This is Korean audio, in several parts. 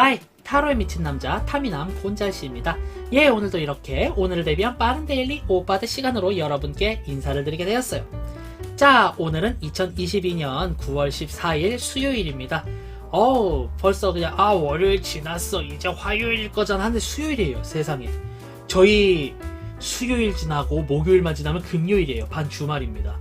아이, 타로에 미친 남자 타미남 곤잘씨입니다. 예, 오늘도 이렇게 오늘을 대비한 빠른 데일리 오빠드 시간으로 여러분께 인사를 드리게 되었어요. 자, 오늘은 2022년 9월 14일 수요일입니다. 어우, 벌써 그냥 아 월요일 지났어 이제 화요일일 거잖아 하는데 수요일이에요 세상에. 저희 수요일 지나고 목요일만 지나면 금요일이에요 반 주말입니다.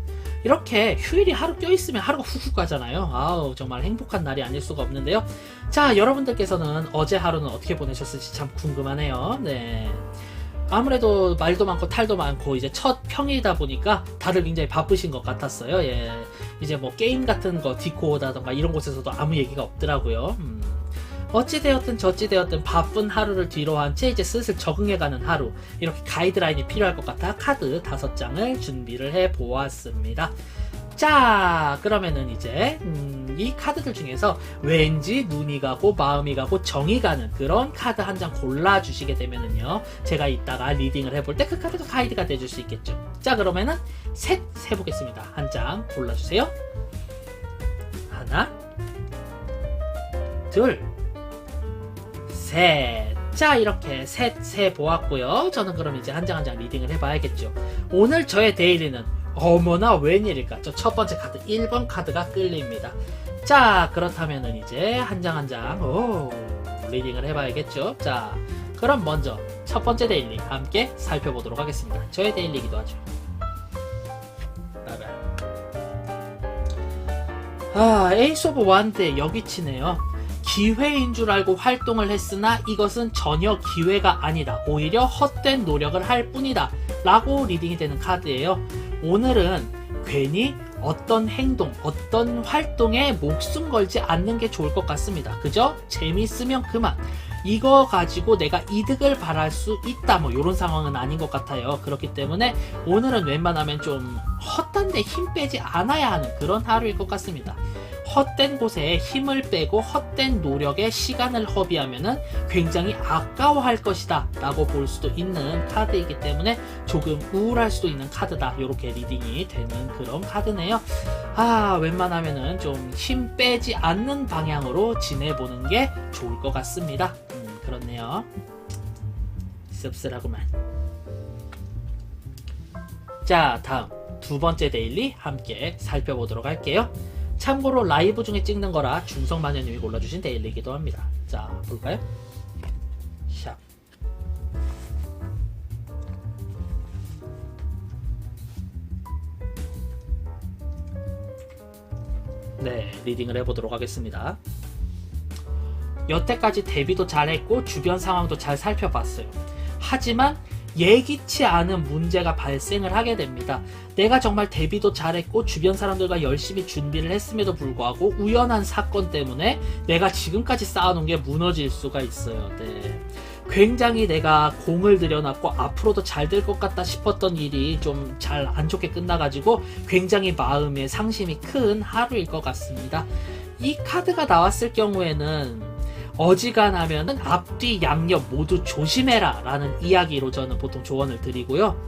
이렇게 휴일이 하루 껴있으면 하루가 훅훅 가잖아요. 아우, 정말 행복한 날이 아닐 수가 없는데요. 자, 여러분들께서는 어제 하루는 어떻게 보내셨을지 참 궁금하네요. 네. 아무래도 말도 많고 탈도 많고 이제 첫 평일이다 보니까 다들 굉장히 바쁘신 것 같았어요. 예. 이제 뭐 게임 같은 거 디코다던가 이런 곳에서도 아무 얘기가 없더라고요. 음. 어찌되었든 저찌되었든 바쁜 하루를 뒤로 한 채 이제 슬슬 적응해가는 하루 이렇게 가이드라인이 필요할 것 같아 카드 다섯 장을 준비를 해 보았습니다. 자 그러면은 이제 음, 이 카드들 중에서 왠지 눈이 가고 마음이 가고 정이 가는 그런 카드 한 장 골라 주시게 되면은요 제가 이따가 리딩을 해볼 때 그 카드가 가이드가 돼줄 수 있겠죠. 자 그러면은 셋 세보겠습니다. 한 장 골라주세요. 하나 둘 셋. 자, 이렇게 셋, 세 보았고요. 저는 그럼 이제 한 장 한 장 리딩을 해봐야겠죠. 오늘 저의 데일리는 어머나 웬일일까? 저 첫 번째 카드 1번 카드가 끌립니다. 자, 그렇다면은 이제 한 장 한 장, 오, 리딩을 해봐야겠죠. 자, 그럼 먼저 첫 번째 데일리 함께 살펴보도록 하겠습니다. 저의 데일리기도 하죠. 아, 에이스 오브 완드 여기 치네요. 기회인 줄 알고 활동을 했으나 이것은 전혀 기회가 아니다. 오히려 헛된 노력을 할 뿐이다. 라고 리딩이 되는 카드예요. 오늘은 괜히 어떤 행동, 어떤 활동에 목숨 걸지 않는 게 좋을 것 같습니다. 그죠? 재밌으면 그만. 이거 가지고 내가 이득을 바랄 수 있다. 뭐, 이런 상황은 아닌 것 같아요. 그렇기 때문에 오늘은 웬만하면 좀 헛단데 힘 빼지 않아야 하는 그런 하루일 것 같습니다. 헛된 곳에 힘을 빼고 헛된 노력에 시간을 허비하면은 굉장히 아까워할 것이다 라고 볼 수도 있는 카드이기 때문에 조금 우울할 수도 있는 카드다. 이렇게 리딩이 되는 그런 카드네요. 아 웬만하면은 좀 힘 빼지 않는 방향으로 지내보는 게 좋을 것 같습니다. 음 그렇네요. 씁쓸하구만. 자 다음. 두 번째 데일리 함께 살펴보도록 할게요 참고로 라이브 중에 찍는 거라 중성 마녀님이 골라주신 데일리이기도 합니다. 자, 볼까요? 샵. 네, 리딩을 해보도록 하겠습니다. 여태까지 데뷔도 잘했고 주변 상황도 잘 살펴봤어요. 하지만 예기치 않은 문제가 발생을 하게 됩니다. 내가 정말 데뷔도 잘했고 주변 사람들과 열심히 준비를 했음에도 불구하고 우연한 사건 때문에 내가 지금까지 쌓아놓은 게 무너질 수가 있어요. 네. 굉장히 내가 공을 들여놨고 앞으로도 잘 될 것 같다 싶었던 일이 좀 잘 안 좋게 끝나가지고 굉장히 마음에 상심이 큰 하루일 것 같습니다. 이 카드가 나왔을 경우에는 어지간하면은 앞뒤 양옆 모두 조심해라 라는 이야기로 저는 보통 조언을 드리고요.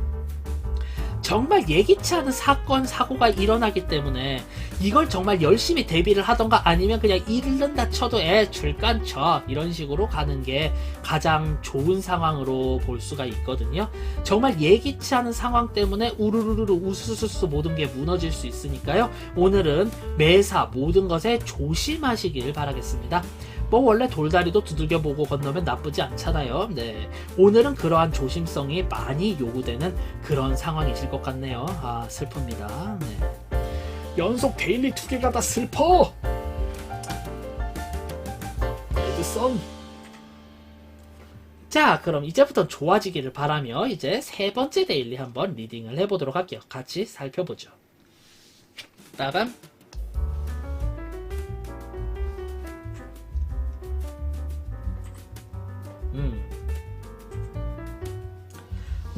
정말 예기치 않은 사건, 사고가 일어나기 때문에 이걸 정말 열심히 대비를 하던가 아니면 그냥 잃는다 쳐도 애 줄깐 쳐 이런 식으로 가는 게 가장 좋은 상황으로 볼 수가 있거든요. 정말 예기치 않은 상황 때문에 우르르르 우수수수 모든 게 무너질 수 있으니까요. 오늘은 매사 모든 것에 조심하시길 바라겠습니다. 뭐 원래 돌다리도 두들겨 보고 건너면 나쁘지 않잖아요. 네. 오늘은 그러한 조심성이 많이 요구되는 그런 상황이실 것 같네요. 아, 슬픕니다. 네. 연속 데일리 두 개가 다 슬퍼! 레드썬! 자, 그럼 이제부터 좋아지기를 바라며 이제 세 번째 데일리 한번 리딩을 해보도록 할게요. 같이 살펴보죠. 따밤.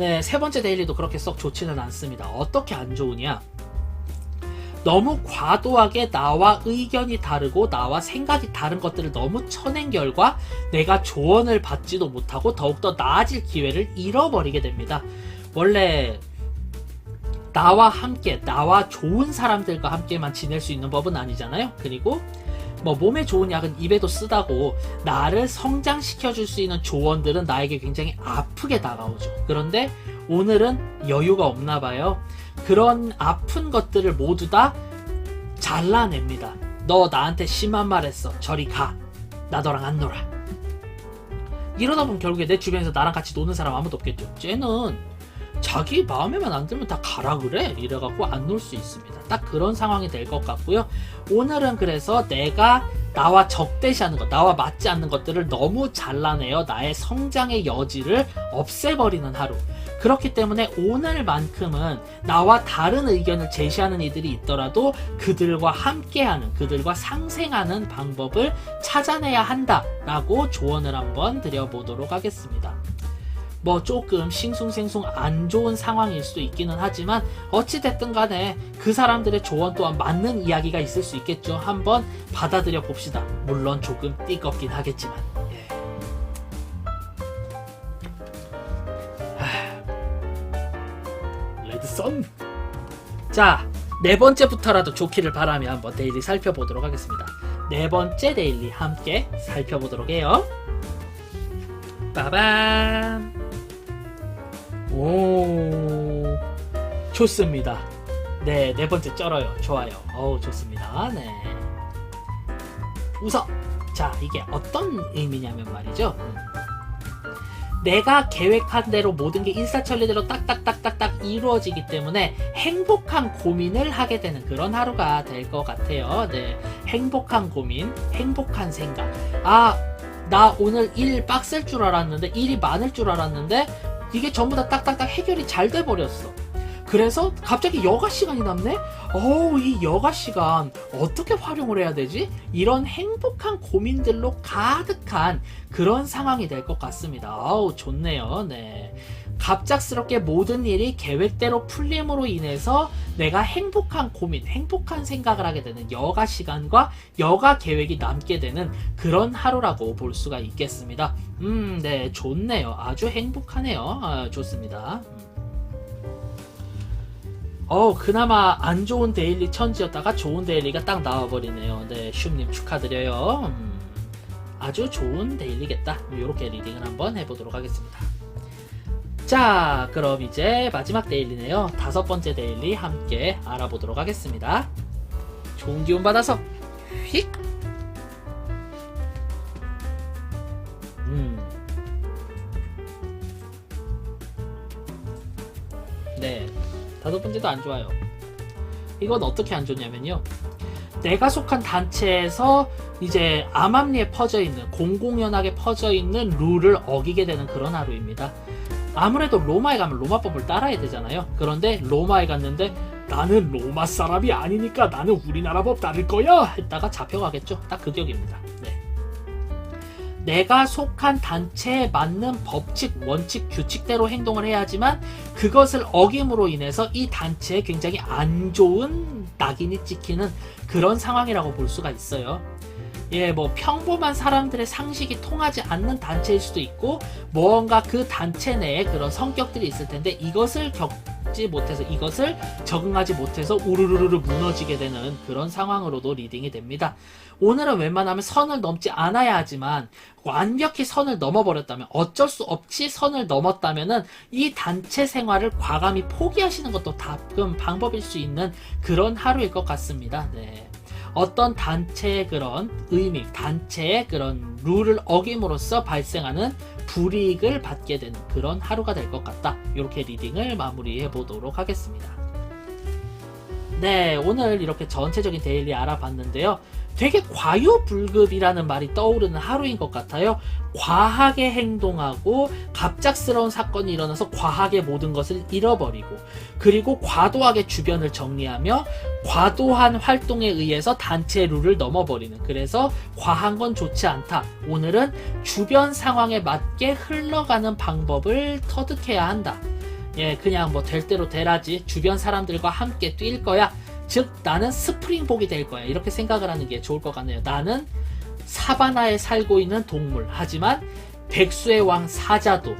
네, 세 번째 데일리도 그렇게 썩 좋지는 않습니다. 어떻게 안 좋으냐? 너무 과도하게 나와 의견이 다르고 나와 생각이 다른 것들을 너무 쳐낸 결과 내가 조언을 받지도 못하고 더욱더 나아질 기회를 잃어버리게 됩니다. 원래 나와 함께, 나와 좋은 사람들과 함께만 지낼 수 있는 법은 아니잖아요. 그리고 뭐 몸에 좋은 약은 입에도 쓰다고 나를 성장시켜 줄 수 있는 조언들은 나에게 굉장히 아프게 다가오죠. 그런데 오늘은 여유가 없나 봐요. 그런 아픈 것들을 모두 다 잘라냅니다. 너 나한테 심한 말 했어. 저리 가. 나 너랑 안 놀아. 이러다 보면 결국에 내 주변에서 나랑 같이 노는 사람 아무도 없겠죠. 쟤는 자기 마음에만 안 들면 다 가라 그래. 이래갖고 안 놀 수 있습니다. 딱 그런 상황이 될 것 같고요. 오늘은 그래서 내가 나와 적대시하는 것, 나와 맞지 않는 것들을 너무 잘라내어 나의 성장의 여지를 없애버리는 하루. 그렇기 때문에 오늘만큼은 나와 다른 의견을 제시하는 이들이 있더라도 그들과 함께하는, 그들과 상생하는 방법을 찾아내야 한다라고 조언을 한번 드려보도록 하겠습니다. 뭐 조금 싱숭생숭 안 좋은 상황일 수도 있기는 하지만 어찌됐든 간에 그 사람들의 조언 또한 맞는 이야기가 있을 수 있겠죠. 한번 받아들여 봅시다. 물론 조금 띠껍긴 하겠지만. 예. 하, 레드선. 자, 네 번째부터라도 좋기를 바라며 한번 데일리 살펴보도록 하겠습니다. 네 번째 데일리 함께 살펴보도록 해요. 빠밤. 오, 좋습니다. 네, 네 번째 쩔어요. 좋아요. 어우, 좋습니다. 네. 우선, 자, 이게 어떤 의미냐면 말이죠. 음. 내가 계획한 대로 모든 게 일사천리대로 딱딱딱딱딱 이루어지기 때문에 행복한 고민을 하게 되는 그런 하루가 될 것 같아요. 네. 행복한 고민, 행복한 생각. 아, 나 오늘 일 빡셀 줄 알았는데, 일이 많을 줄 알았는데, 이게 전부 다 딱딱딱 해결이 잘 돼 버렸어. 그래서 갑자기 여가 시간이 남네? 어우, 이 여가 시간 어떻게 활용을 해야 되지? 이런 행복한 고민들로 가득한 그런 상황이 될 것 같습니다. 아우, 좋네요. 네. 갑작스럽게 모든 일이 계획대로 풀림으로 인해서 내가 행복한 고민, 행복한 생각을 하게 되는 여가 시간과 여가 계획이 남게 되는 그런 하루라고 볼 수가 있겠습니다. 음, 네, 좋네요. 아주 행복하네요. 아, 좋습니다. 음. 어, 그나마 안 좋은 데일리 천지였다가 좋은 데일리가 딱 나와버리네요. 네, 슈님 축하드려요. 음, 아주 좋은 데일리겠다. 이렇게 리딩을 한번 해보도록 하겠습니다. 자, 그럼 이제 마지막 데일리네요. 다섯 번째 데일리 함께 알아보도록 하겠습니다. 좋은 기운 받아서 휙! 음. 네. 다섯 번째도 안 좋아요. 이건 어떻게 안 좋냐면요. 내가 속한 단체에서 이제 암암리에 퍼져 있는 공공연하게 퍼져 있는 룰을 어기게 되는 그런 하루입니다. 아무래도 로마에 가면 로마법을 따라야 되잖아요. 그런데 로마에 갔는데 나는 로마 사람이 아니니까 나는 우리나라 법 따를 거야 했다가 잡혀가겠죠. 딱 그 격입니다. 네. 내가 속한 단체에 맞는 법칙, 원칙, 규칙대로 행동을 해야 하지만 그것을 어김으로 인해서 이 단체에 굉장히 안 좋은 낙인이 찍히는 그런 상황이라고 볼 수가 있어요. 예, 뭐 평범한 사람들의 상식이 통하지 않는 단체일 수도 있고 무언가 그 단체 내에 그런 성격들이 있을 텐데 이것을 겪지 못해서 이것을 적응하지 못해서 우르르르 무너지게 되는 그런 상황으로도 리딩이 됩니다. 오늘은 웬만하면 선을 넘지 않아야 하지만 완벽히 선을 넘어버렸다면 어쩔 수 없이 선을 넘었다면은 이 단체 생활을 과감히 포기하시는 것도 가끔 방법일 수 있는 그런 하루일 것 같습니다. 네. 어떤 단체의 그런 의미, 단체의 그런 룰을 어김으로써 발생하는 불이익을 받게 되는 그런 하루가 될 것 같다. 이렇게 리딩을 마무리해 보도록 하겠습니다. 네, 오늘 이렇게 전체적인 데일리 알아봤는데요. 되게 과유불급이라는 말이 떠오르는 하루인 것 같아요. 과하게 행동하고 갑작스러운 사건이 일어나서 과하게 모든 것을 잃어버리고 그리고 과도하게 주변을 정리하며 과도한 활동에 의해서 단체 룰을 넘어버리는 그래서 과한 건 좋지 않다. 오늘은 주변 상황에 맞게 흘러가는 방법을 터득해야 한다. 예, 그냥 뭐 될 대로 되라지 주변 사람들과 함께 뛸 거야. 즉 나는 스프링복이 될 거야 이렇게 생각을 하는 게 좋을 것 같네요. 나는 사바나에 살고 있는 동물 하지만 백수의 왕 사자도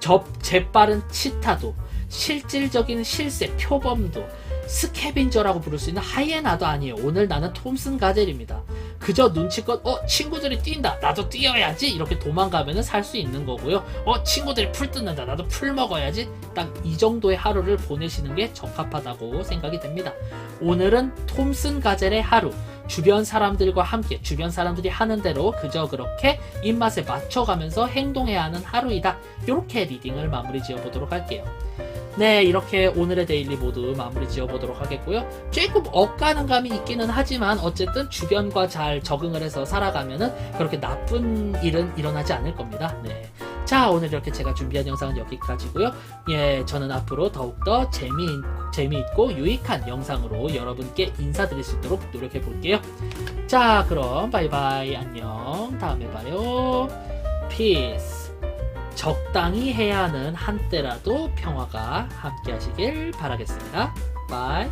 접 재빠른 치타도 실질적인 실세 표범도 스캐빈저라고 부를 수 있는 하이에나도 아니에요. 오늘 나는 톰슨 가젤입니다 그저 눈치껏 어 친구들이 뛴다. 나도 뛰어야지. 이렇게 도망가면은 살 수 있는 거고요. 어 친구들이 풀 뜯는다. 나도 풀 먹어야지. 딱 이 정도의 하루를 보내시는 게 적합하다고 생각이 됩니다. 오늘은 톰슨 가젤의 하루. 주변 사람들과 함께 주변 사람들이 하는 대로 그저 그렇게 입맛에 맞춰가면서 행동해야 하는 하루이다. 이렇게 리딩을 마무리 지어보도록 할게요 네, 이렇게 오늘의 데일리 모두 마무리 지어보도록 하겠고요. 조금 엇가는 감이 있기는 하지만 어쨌든 주변과 잘 적응을 해서 살아가면은 그렇게 나쁜 일은 일어나지 않을 겁니다. 네. 자, 오늘 이렇게 제가 준비한 영상은 여기까지고요. 예, 저는 앞으로 더욱더 재미, 재미있고 유익한 영상으로 여러분께 인사드릴 수 있도록 노력해 볼게요. 자, 그럼 바이바이 안녕. 다음에 봐요. 피스. 적당히 해야 하는 한때라도 평화가 함께 하시길 바라겠습니다. 바이.